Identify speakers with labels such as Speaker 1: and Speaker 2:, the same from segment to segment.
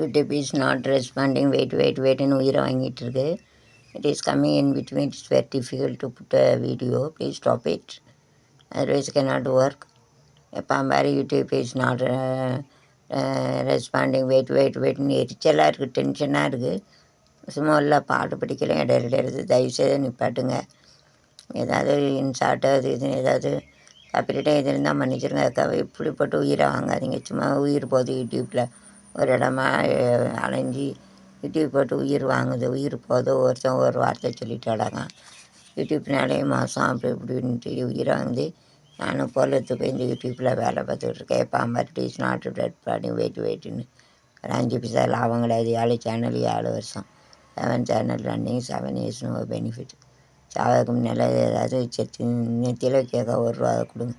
Speaker 1: YouTube is not responding wait wait வெயிட்னு உயிரை வாங்கிட்டு இருக்கு. It is coming in between it's very difficult to put a video please stop it otherwise not work எப்போ மாதிரி YouTube is not responding wait wait வெயிட்னு எரிச்சலாக இருக்குது டென்ஷனாக இருக்குது சும்மா இல்லை பாட்டு பிடிக்கல இடையில இடையில தயவுசெய்து நிப்பாட்டுங்க. ஏதாவது இன்சார்ட்டு அது இதுன்னு ஏதாவது காப்பிரைட்டாக இது இருந்தால் மன்னிச்சிருங்க இப்படிப்பட்டு உயிரை வாங்காதீங்க. சும்மா உயிர் போகுது யூடியூப்பில் ஒரு இடமா அலைஞ்சி யூடியூப் போட்டு உயிர் வாங்குது உயிர் போகுது ஒருத்தன் ஒரு வார்த்தை சொல்லிட்டு அடங்க யூடியூப்னாலே மாதம் அப்படி இப்படின்ட்டு உயிரை வாங்குது நானும் போலத்து போய் இந்த யூடியூப்பில் வேலை பார்த்துக்கிட்டு இருக்கேன். பாம்பர்டி இஸ் நாட் டெட் பண்ணி வெயிட் வெயிட்டுன்னு ஒரு அஞ்சு பைசா லாபம் கிடையாது ஏழு சேனல் ஏழு வருஷம். Seven channel running seven years no benefit சாவதுக்கு முன்னால் ஏதாவது செத்து நெத்தியில் கேட்க ஒரு ரூபா கொடுங்க.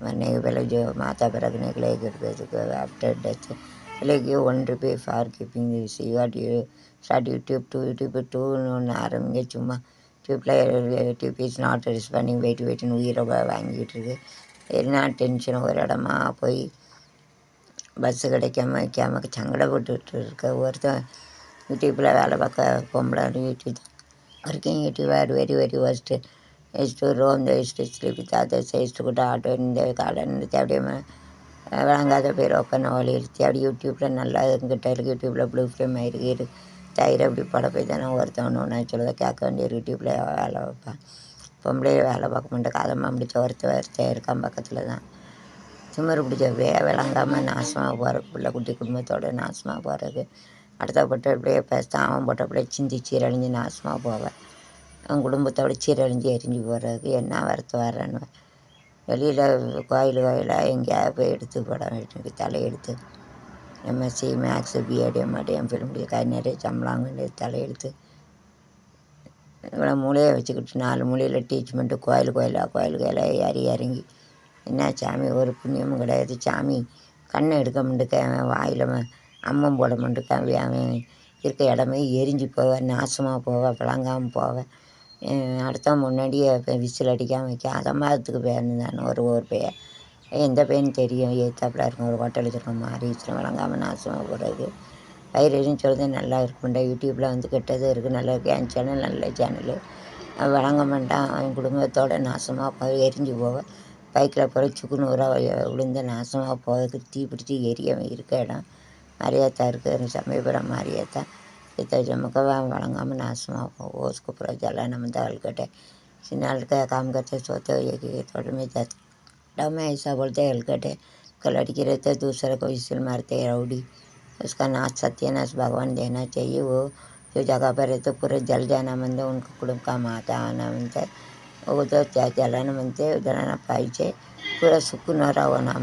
Speaker 1: மண்ணைக்கு பிறகு மாதா பிறகு நெக்கில் இருக்கிறதுக்கு ஆஃப்டர் டெத்து விலைக்கு one rupee for keeping this start YouTube to YouTube டூன்னு ஒன்று ஆரம்பிங்க. சும்மா யூடியூப்பில் YouTube is not responding wait வெயிட்னு உயிரை வாங்கிட்டு இருக்கு. என்ன டென்ஷன் ஒரு இடமா போய் பஸ்ஸு கிடைக்காம வைக்காம சங்கடப்பட்டுட்டு இருக்க. ஒருத்தன் யூடியூப்பில் வேலை பார்க்க பொம்பளை YouTube working YouTube are very very worst is roam the sleep with others கூட ஆட்டோ இந்த காடன் தேவையான விளங்காத பேர் ஓப்பன் வழி அப்படி யூடியூப்பில் நல்லா எங்கிட்ட இருக்குது யூடியூப்பில் ப்ளூ ஃப்ரேம் ஆயிருக்கு இரு. தயிர் அப்படி பட போய் தானே ஒருத்தவன் நான் சொல்லுறத கேட்க வேண்டிய யூடியூப்பில் வேலை வைப்பேன் பொம்பளையே வேலை பார்க்க மாட்டேன் கதமாக பிடிச்ச ஒருத்த ஒருத்தையாக இருக்கான் பக்கத்தில் தான். திமிரு பிடிச்ச வே விளங்காமல் நாசமாக போகிறது பிள்ளை குட்டி குடும்பத்தோட நாசமாக போகிறது அடுத்த போட்ட அப்படியே பேசிட்டான் அவன் போட்ட அப்படியே சிந்தி சீரழிஞ்சு நாசமாக போவேன் அவன் குடும்பத்தோட சீரழிஞ்சு எரிஞ்சு போகிறதுக்கு என்ன வரத்து வரேன்னு வெளியில் கோயில் கோயிலாக எங்கேயாவது போய் எடுத்து படம் எடுத்து. தலையெடுத்து MSc maths BEd MEd MPhil முடிய கை நிறைய சம்பளம் வாங்க தலையெடுத்து இவ்வளோ மூலையை வச்சுக்கிட்டு நாலு மூலையில் டீச்மெண்ட்டு கோயில் கோயிலாக கோயில் கோயிலாக ஏறி இறங்கி. என்ன சாமி ஒரு புண்ணியமும் கிடையாது. சாமி கண்ணை எடுக்க மாட்டேக்கேன் அவன் வாயில் அம்மம் போட மாட்டேக்கேன் அவன் அவன் இருக்க இடமே எரிஞ்சு போவேன் நாசமாக போவேன் விளங்காமல் போவேன் அடுத்தவன் முன்னாடியே விசில் அடிக்காமல் வைக்க அதை மாதத்துக்கு பேர்னு தானே ஒரு ஒரு பெயர் எந்த பையன் தெரியும். ஏத்தாப்பில் இருக்கும் ஒரு ஹோட்டல் வச்சுருக்கோம் மாறி வச்சுருக்கோம் வழங்காமல் நாசமாக போகிறது வயிறு எரிஞ்சு சொல்கிறது நல்லா இருக்கும்டா யூடியூப்பில் வந்து கெட்டது இருக்குது நல்லா இருக்குது என் சேனல் நல்ல சேனலு. வழங்க மாட்டான். அவன் குடும்பத்தோடு நாசமாக போய் எரிஞ்சு போவேன் பைக்கில் போகிற சுக்குநூறாக விழுந்து நாசமாக போகிறதுக்கு தீ பிடிச்சி எரிய இருக்க இடம். மரியாதை இருக்குது சமயபுரம் மரியாதை. சித்த ஜமக்கவா வழங்காமல் நாசமாக போகும் उसको पूरा जलाना में दाल कटे सिनाल का काम करते सोते हुए कि थोड़े में जाते डब में ऐसा बोलते हैं हलकटे कल लड़की रहते दूसरे को विसिल मारते हैं राउडी उसका नाच सत्यानाश भगवान देना चाहिए वो जो जगह पर रहते पूरे जल जाना मनते उनको कुटुंब का माता आना मनते वो तो त्या जलाना मनते जलाना पाहिजे पुरा सुकून राहावं ना